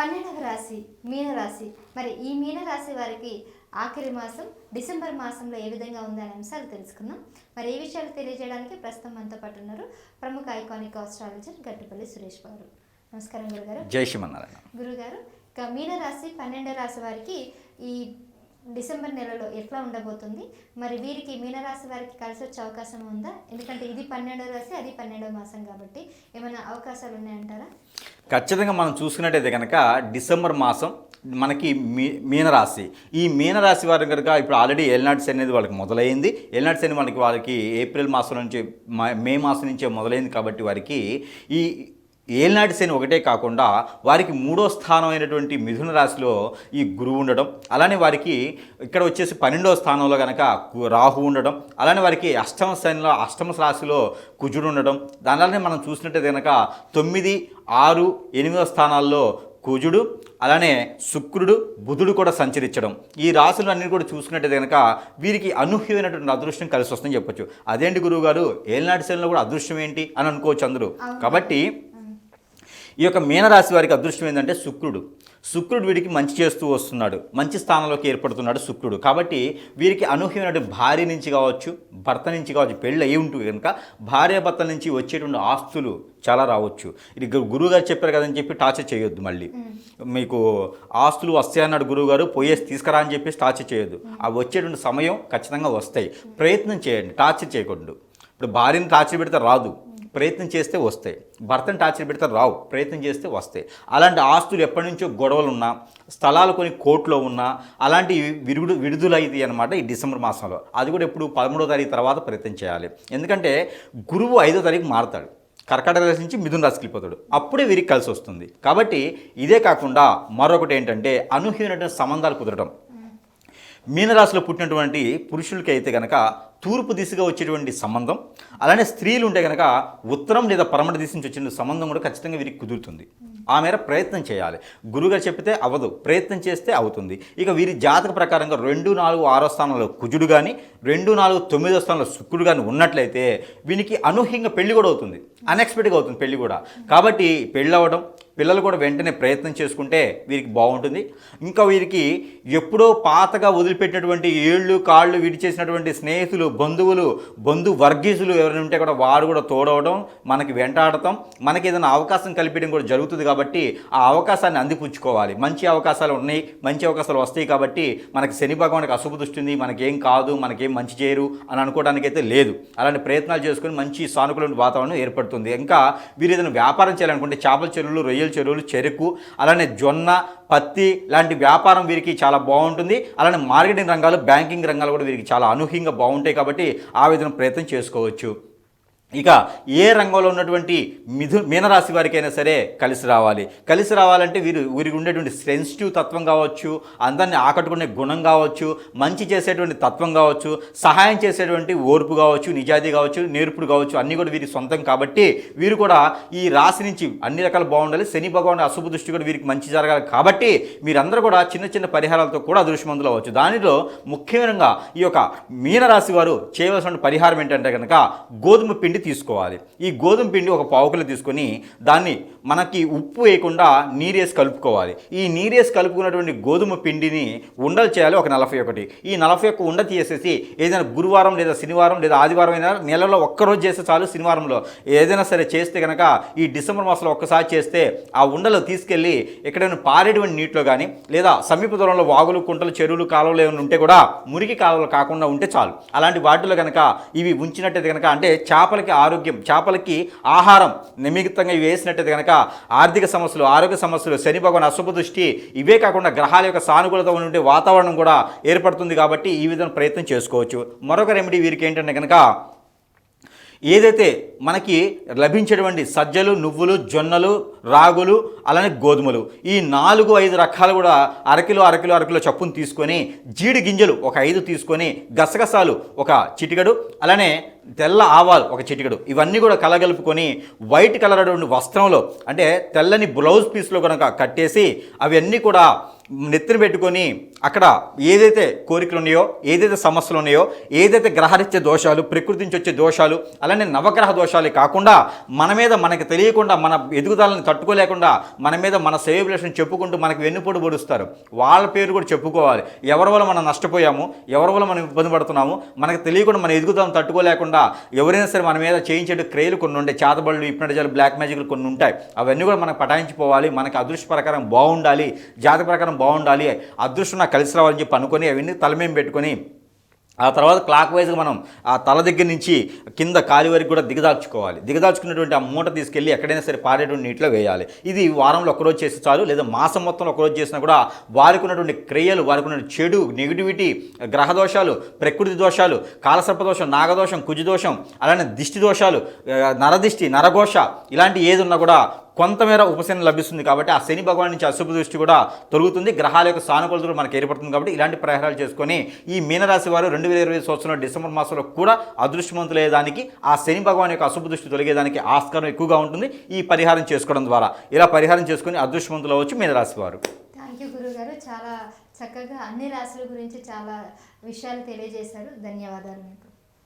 పన్నెండవ రాశి మీనరాశి. మరి ఈ మీనరాశి వారికి ఆఖరి మాసం డిసెంబర్ మాసంలో ఏ విధంగా ఉందనే అంశాలు తెలుసుకుందాం. మరి ఈ విషయాలు తెలియజేయడానికి ప్రస్తుతం మనతో పాటు ఉన్నారు ప్రముఖ ఐకానిక్ ఆస్ట్రాలజర్ గట్టుపల్లి సురేష్ గారు నమస్కారం గురుగారు. జై శ్రీమన్నారాయణ. గురుగారు ఇక మీనరాశి పన్నెండవ రాశి వారికి ఈ డిసెంబర్ నెలలో ఎట్లా ఉండబోతుంది? మరి వీరికి మీనరాశి వారికి కలిసి వచ్చే అవకాశం ఉందా? ఎందుకంటే ఇది పన్నెండవ రాశి అది పన్నెండవ మాసం కాబట్టి ఏమైనా అవకాశాలు ఉన్నాయంటారా? ఖచ్చితంగా మనం చూసుకున్నట్టయితే కనుక డిసెంబర్ మాసం మనకి మీ మీనరాశి. ఈ మీనరాశి వారు కనుక ఇప్పుడు ఆల్రెడీ ఏల్నాటి శని అనేది వాళ్ళకి మొదలైంది. ఏల్నాటి శని మనకి వాళ్ళకి ఏప్రిల్ మాసం నుంచి మ- మే మాసం నుంచే మొదలైంది కాబట్టి వారికి ఈ ఏల్నాటి శని ఒకటే కాకుండా వారికి మూడో స్థానం అయినటువంటి మిథున రాశిలో ఈ గురువు ఉండడం అలానే వారికి ఇక్కడ వచ్చేసి పన్నెండో స్థానంలో కనుక రాహు ఉండడం అలానే వారికి అష్టమ శనిలో అష్టమ రాశిలో కుజుడు ఉండడం దానివల్లనే మనం చూసినట్టయితే కనుక తొమ్మిది ఆరు ఎనిమిదో స్థానాల్లో కుజుడు అలానే శుక్రుడు బుధుడు కూడా సంచరించడం. ఈ రాశులు అన్ని కూడా చూసుకున్నట్టయితే కనుక వీరికి అనూహ్యమైనటువంటి అదృష్టం కలిసి వస్తుందని చెప్పొచ్చు. అదేంటి గురువు గారు ఏలినాటి శనిలో కూడా అదృష్టం ఏంటి? అని అనుకోవచ్చు అందరూ. కాబట్టి ఈ యొక్క మీనరాశి వారికి అదృష్టం ఏంటంటే శుక్రుడు. శుక్రుడు వీడికి మంచి చేస్తూ వస్తున్నాడు. మంచి స్థానంలోకి ఏర్పడుతున్నాడు శుక్రుడు. కాబట్టి వీరికి అనూహ్యమైన భార్య నుంచి కావచ్చు భర్త నుంచి కావచ్చు పెళ్ళి అయి ఉంటుంది కనుక భార్య భర్త నుంచి వచ్చేటువంటి ఆస్తులు చాలా రావచ్చు. ఇది గురువుగారు చెప్పారు కదని చెప్పి టార్చర్ చేయొద్దు మళ్ళీ. మీకు ఆస్తులు వస్తాయి అన్నాడు గురువుగారు పోయేసి తీసుకురా అని చెప్పేసి టార్చర్ చేయొద్దు. అవి వచ్చేటువంటి సమయం ఖచ్చితంగా వస్తాయి. ప్రయత్నం చేయండి టార్చర్ చేయకూడదు ఇప్పుడు భార్యని టార్చర్ పెడితే రాదు. ప్రయత్నం చేస్తే వస్తాయి. భర్తను టార్చర్ పెడితే రావు ప్రయత్నం చేస్తే వస్తాయి. అలాంటి ఆస్తులు ఎప్పటి నుంచో గొడవలు ఉన్నా స్థలాలు కొన్ని కోర్టులో ఉన్నా అలాంటి విరుగుడు విడుదలైంది అనమాట ఈ డిసెంబర్ మాసంలో. అది కూడా ఎప్పుడు పదమూడో తారీఖు తర్వాత ప్రయత్నం చేయాలి. ఎందుకంటే గురువు ఐదో తారీఖు మారుతాడు. కర్కాటక రాశి నుంచి మిథున రాశికి వెళ్ళిపోతాడు. అప్పుడే వీరికి కలిసి వస్తుంది. కాబట్టి ఇదే కాకుండా మరొకటి ఏంటంటే అనూహ్యమైనటువంటి సంబంధాలు కుదరడం. మీనరాశిలో పుట్టినటువంటి పురుషులకి అయితే కనుక తూర్పు దిశగా వచ్చేటువంటి సంబంధం అలానే స్త్రీలు ఉంటే కనుక ఉత్తరం లేదా పరమట దిశ నుంచి వచ్చిన సంబంధం కూడా ఖచ్చితంగా వీరికి కుదురుతుంది. ఆ మేర ప్రయత్నం చేయాలి. గురుగారు చెప్తే అవ్వదు ప్రయత్నం చేస్తే అవుతుంది. ఇక వీరి జాతక ప్రకారంగా రెండు నాలుగు ఆరో స్థానంలో కుజుడు కానీ రెండు నాలుగు తొమ్మిదో స్థానంలో శుక్రుడు కానీ ఉన్నట్లయితే వీనికి అనూహ్యంగా పెళ్ళి కూడా అవుతుంది. అన్ఎక్స్పెక్టెడ్గా అవుతుంది పెళ్ళి కూడా. కాబట్టి పెళ్ళి అవ్వడం పిల్లలు కూడా వెంటనే ప్రయత్నం చేసుకుంటే వీరికి బాగుంటుంది. ఇంకా వీరికి ఎప్పుడో పాతగా వదిలిపెట్టినటువంటి ఏళ్ళు కాళ్ళు విడిచేసినటువంటి స్నేహితులు బంధువులు బంధు వర్గీసులు ఎవరైనా ఉంటే కూడా వారు కూడా తోడవడం మనకి వెంటాడటం మనకి ఏదైనా అవకాశం కల్పించడం కూడా జరుగుతుంది కాబట్టి ఆ అవకాశాన్ని అందిపుచ్చుకోవాలి. మంచి అవకాశాలు ఉన్నాయి మంచి అవకాశాలు వస్తాయి కాబట్టి మనకి శని భగవానికి అశుభ దృష్టి ఉంది మనకేం కాదు మనకేం మంచి చేయరు అని అనుకోవడానికి అయితే లేదు. అలాంటి ప్రయత్నాలు చేసుకుని మంచి సానుకూల వాతావరణం ఏర్పడుతుంది. ఇంకా వీరు ఏదైనా వ్యాపారం చేయాలనుకుంటే చేపల చెరువులు రొయ్యల చెరువులు చెరుకు అలానే జొన్న పత్తి లాంటి వ్యాపారం వీరికి చాలా బాగుంటుంది. అలానే మార్కెటింగ్ రంగాలు బ్యాంకింగ్ రంగాలు కూడా వీరికి చాలా అనూహ్యంగా బాగుంటాయి కాబట్టి ఆ విధంగా ప్రయత్నం చేసుకోవచ్చు. ఇక ఏ రంగంలో ఉన్నటువంటి మిథు మీనరాశి వారికైనా సరే కలిసి రావాలి. కలిసి రావాలంటే వీరు వీరికి ఉండేటువంటి సెన్సిటివ్ తత్వం కావచ్చు అందరిని ఆకట్టుకునే గుణం కావచ్చు మంచి చేసేటువంటి తత్వం కావచ్చు సహాయం చేసేటువంటి ఓర్పు కావచ్చు నిజాది కావచ్చు నేర్పుడు కావచ్చు అన్నీ కూడా వీరి సొంతం కాబట్టి వీరు కూడా ఈ రాశి నుంచి అన్ని రకాలు బాగుండాలి. శని భగవాన్ అశుభ దృష్టి కూడా వీరికి మంచి జరగాలి కాబట్టి మీరందరూ కూడా చిన్న చిన్న పరిహారాలతో కూడా అదృష్టమందులు అవ్వచ్చు. దానిలో ముఖ్యంగా ఈ యొక్క మీనరాశి వారు చేయవలసిన పరిహారం ఏంటంటే కనుక గోధుమ పిండి తీసుకోవాలి. ఈ గోధుమ పిండి ఒక పావుకలు తీసుకొని దాన్ని మనకి ఉప్పు వేయకుండా నీరేసి కలుపుకోవాలి. ఈ నీరేసి కలుపుకున్నటువంటి గోధుమ పిండిని ఉండలు చేయాలి ఒక నలభై ఒకటి. ఈ నలభై ఒక్క ఉండ తీసేసి ఏదైనా గురువారం లేదా శనివారం లేదా ఆదివారం అయినా నెలలో ఒక్కరోజు చేస్తే చాలు శనివారంలో. ఏదైనా సరే చేస్తే కనుక ఈ డిసెంబర్ మాసంలో ఒక్కసారి చేస్తే ఆ ఉండలు తీసుకెళ్ళి ఎక్కడైనా పారేటువంటి నీటిలో కానీ లేదా సమీప దూరంలో వాగులు కుంటలు చెరువులు కాలువలు ఏమైనా ఉంటే కూడా మురికి కాలువలు కాకుండా ఉంటే చాలు. అలాంటి వాటిలో కనుక ఇవి ఉంచినట్టయితే కనుక అంటే చేపలకి ఆరోగ్యం చేపలకి ఆహారం నిమిత్తంగా ఇవి వేసినట్టయితే కనుక ఆర్థిక సమస్యలు ఆరోగ్య సమస్యలు శని భగవాన్ అశుభ దృష్టి ఇవే కాకుండా గ్రహాల యొక్క సానుకూలత ఉండే వాతావరణం కూడా ఏర్పడుతుంది కాబట్టి ఈ విధంగా ప్రయత్నం చేసుకోవచ్చు. మరొక రెమెడీ వీరికి ఏంటంటే కనుక ఏదైతే మనకి లభించేటువంటి సజ్జలు నువ్వులు జొన్నలు రాగులు అలానే గోధుమలు ఈ నాలుగు ఐదు రకాలు కూడా అరకిలో అరకిలో అరకిలో చప్పును తీసుకొని జీడి గింజలు ఒక ఐదు తీసుకొని గసగసాలు ఒక చిటికడు అలానే తెల్ల ఆవాలు ఒక చిటికడు. ఇవన్నీ కూడా కలగలుపుకొని వైట్ కలర్ అటువంటి వస్త్రంలో అంటే తెల్లని బ్లౌజ్ పీస్లో కనుక కట్టేసి అవన్నీ కూడా నెత్తిన పెట్టుకొని అక్కడ ఏదైతే కోరికలు ఉన్నాయో ఏదైతే సమస్యలు ఉన్నాయో ఏదైతే గ్రహరీత్య దోషాలు ప్రకృతి నుంచి వచ్చే దోషాలు అలానే నవగ్రహ దోషాలే కాకుండా మన మీద మనకి తెలియకుండా మన ఎదుగుదలని తట్టుకోలేకుండా మన మీద మన సేవలేషన్ చెప్పుకుంటూ మనకి వెన్నుపోటు పొడుస్తారు. వాళ్ళ పేరు కూడా చెప్పుకోవాలి. ఎవరి వల్ల మనం నష్టపోయాము? ఎవరి వల్ల మనం ఇబ్బంది పడుతున్నాము? మనకు తెలియకుండా మన ఎదుగుదలను తట్టుకోలేకుండా ఎవరైనా సరే మన మీద చేయించే క్రియలు కొన్ని ఉంటాయి చేతబడులు ఇప్పటిజాలు బ్లాక్ మ్యాజిక్లు కొన్ని ఉంటాయి. అవన్నీ కూడా మనకు పటాయించిపోవాలి. మనకి అదృష్ట ప్రకారం బాగుండాలి. జాతక ప్రకారం బాగుండాలి అదృష్టం నాకు కలిసి రావాలని చెప్పి అనుకొని అవన్నీ తలమేం పెట్టుకొని ఆ తర్వాత క్లాక్ వైజ్గా మనం ఆ తల దగ్గర నుంచి కింద కాలి వరకు కూడా దిగదార్చుకోవాలి దిగదార్చుకున్నటువంటి ఆ మూట తీసుకెళ్ళి ఎక్కడైనా సరే పాడేటువంటి నీటిలో వేయాలి. ఇది వారంలో ఒకరోజు చేస్తే చాలు లేదా మాసం మొత్తంలో ఒకరోజు చేసినా కూడా వారికి ఉన్నటువంటి క్రియలు వారికి ఉన్న చెడు నెగిటివిటీ గ్రహ దోషాలు ప్రకృతి దోషాలు కాలసర్ప దోషం నాగదోషం కుజదోషం అలానే దిష్టి దోషాలు నరదిష్టి నరఘోష ఇలాంటి ఏది ఉన్నా కూడా కొంతమేర ఉపశమనం లభిస్తుంది కాబట్టి ఆ శని భగవాన్ నుంచి అశుభ దృష్టి కూడా తొలుగుతుంది. గ్రహాల యొక్క సానుకూలత కూడా మనకు ఏర్పడుతుంది కాబట్టి ఇలాంటి ప్రహారాలు చేసుకొని ఈ మీనరాశి వారు రెండు వేల ఇరవై సంవత్సరంలో డిసెంబర్ మాసంలో కూడా అదృష్టవంతులయ్యేదానికి ఆ శని భగవాన్ యొక్క అశుభ దృష్టి తొలగేదానికి ఆస్కారం ఎక్కువగా ఉంటుంది. ఈ పరిహారం చేసుకోవడం ద్వారా ఇలా పరిహారం చేసుకుని అదృష్టవంతులు అవ్వచ్చు మీనరాశి వారు. థ్యాంక్ యూ గురుగారు. చాలా చక్కగా అన్ని రాశుల గురించి చాలా విషయాలు తెలియజేశారు. ధన్యవాదాలు మీకు.